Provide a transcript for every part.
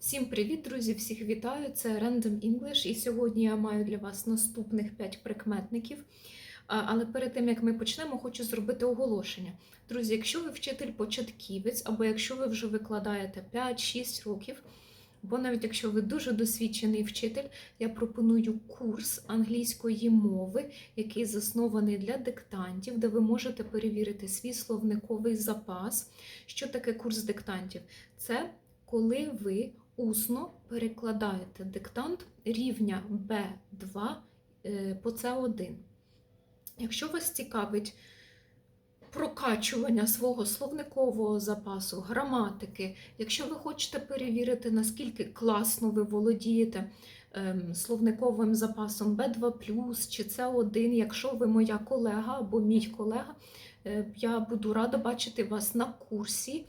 Всім привіт, друзі! Всіх вітаю! Це Random English, і сьогодні я маю для вас наступних 5 прикметників. Але перед тим як ми почнемо, хочу зробити оголошення. Друзі, якщо ви вчитель-початківець, або якщо ви вже викладаєте 5-6 років, або навіть якщо ви дуже досвідчений вчитель, я пропоную курс англійської мови, який заснований для диктантів, де ви можете перевірити свій словниковий запас. Що таке курс диктантів? Це коли ви усно перекладаєте диктант рівня B2 е, по С1. Якщо вас цікавить прокачування свого словникового запасу, граматики, якщо ви хочете перевірити, наскільки класно ви володієте ем, словниковим запасом B2 чи С1, якщо ви моя колега або мій колега, е, я буду рада бачити вас на курсі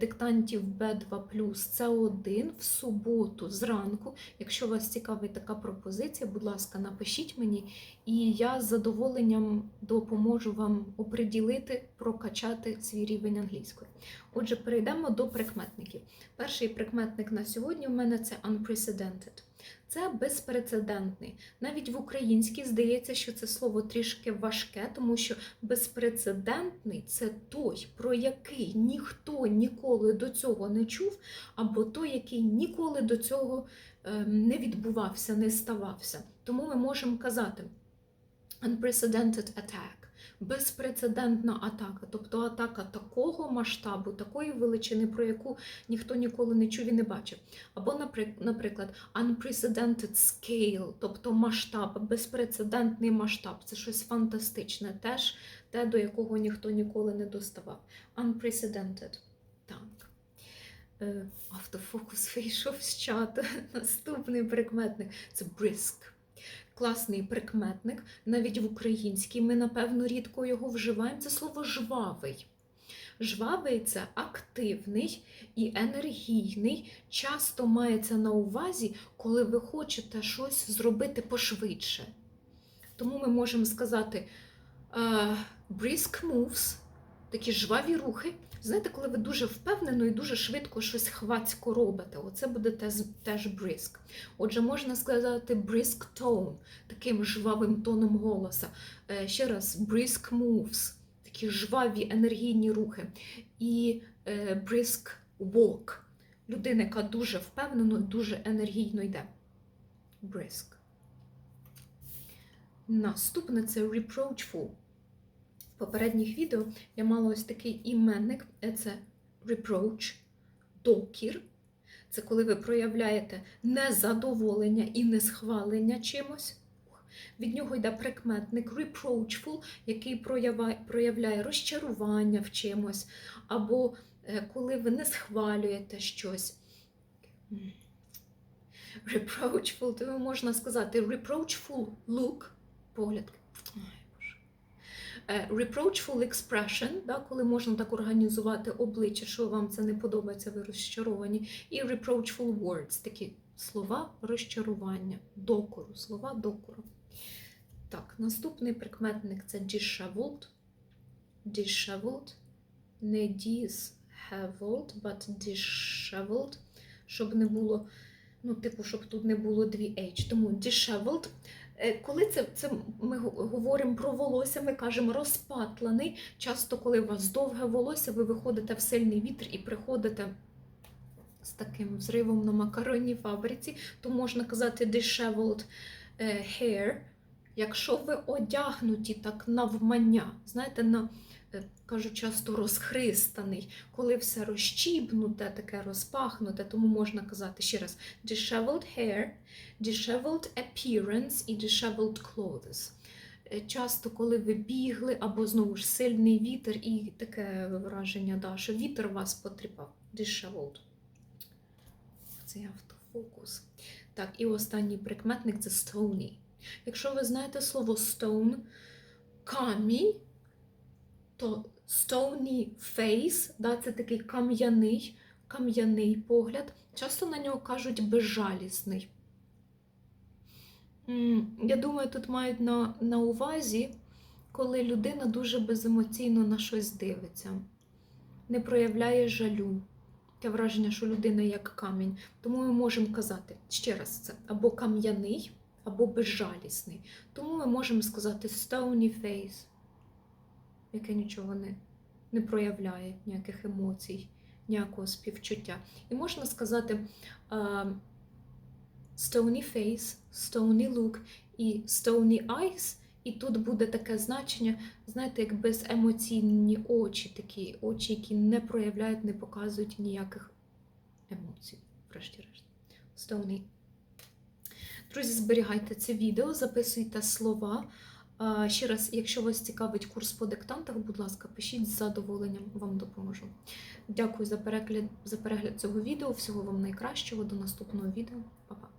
диктантів B2 С1 в суботу зранку. Якщо вас цікавить така пропозиція, будь ласка, напишіть мені, і я з задоволенням допоможу вам оприділити, прокачати свій рівень англійської. Отже, перейдемо до прикметників. Перший прикметник на сьогодні у мене це unprecedented. Це безпрецедентний. Навіть в українській здається, що це слово трішки важке, тому що безпрецедентний це той, про який ніхто ніколи до цього не чув, або той, який ніколи до цього ем, не відбувався, не ставався. Тому ми можемо казати unprecedented attack. Безпрецедентна атака, тобто атака такого масштабу, такої величини, про яку ніхто ніколи не чув і не бачив. Або, наприклад, unprecedented scale, тобто масштаб, безпрецедентний масштаб. Це щось фантастичне, теж те, до якого ніхто ніколи не доставав. Unprecedented. Так. Е, Автофокус вийшов з чату. Наступний прикметник це brisk. Класний прикметник, навіть в українській ми, напевно, рідко його вживаємо. Це слово жвавий. Жвавий це активний і енергійний, часто мається на увазі, коли ви хочете щось зробити пошвидше. Тому ми можемо сказати uh, brisk moves, такі жваві рухи. Знаєте, коли ви дуже впевнено і дуже швидко щось хвацько робите, оце буде теж brisk. Отже, можна сказати brisk tone, таким жвавим тоном голоса. Ще раз, brisk moves, такі жваві енергійні рухи. І brisk walk, людина, яка дуже впевнено і дуже енергійно йде. Brisk. Наступне це reproachful. Попередніх відео я мала ось такий іменник, це reproach, докір. Це коли ви проявляєте незадоволення і несхвалення чимось. Від нього йде прикметник reproachful, який проявляє розчарування в чимось, або коли ви не схвалюєте щось. Reproachful, то можна сказати reproachful look, погляд. Reproachful expression, да, коли можна так організувати обличчя, що вам це не подобається, ви розчаровані. І reproachful words, такі слова розчарування, докору, слова докору. Так, наступний прикметник це disheveled. Disheveled. Не disheveled, but disheveled, щоб не було, ну, типу, щоб тут не було дві H. Тому disheveled. Коли це це ми говоримо про волосся, ми кажемо розпатлений. Часто, коли у вас довге волосся, ви виходите в сильний вітер і приходите з таким взривом на макаронній фабриці, то можна казати disheveled hair. Якщо ви одягнуті так навмання, знаєте, на, кажу часто розхристаний, коли все розчібнуте, таке розпахнуте, тому можна казати ще раз disheveled hair, disheveled appearance і disheveled clothes. Часто, коли ви бігли, або знову ж сильний вітер, і таке враження, да, що вітер вас потріпав. Disheveled. Це автофокус. Так, і останній прикметник це stony. Якщо ви знаєте слово stone, камінь, то stony face, да, це такий кам'яний кам'яний погляд. Часто на нього кажуть безжалісний. Я думаю, тут мають на, на увазі, коли людина дуже беземоційно на щось дивиться, не проявляє жалю, таке враження, що людина як камінь. Тому ми можемо казати ще раз це або кам'яний, або безжалісний. Тому ми можемо сказати stony face, яке нічого не, не проявляє, ніяких емоцій, ніякого співчуття. І можна сказати stony face, stony look і stony eyes. І тут буде таке значення, знаєте, як беземоційні очі, такі очі, які не проявляють, не показують ніяких емоцій, врешті-решт. Stony. Друзі, зберігайте це відео, записуйте слова. Ще раз, якщо вас цікавить курс по диктантах, будь ласка, пишіть з задоволенням, вам допоможу. Дякую за перегляд, за перегляд цього відео. Всього вам найкращого. До наступного відео. Па-па.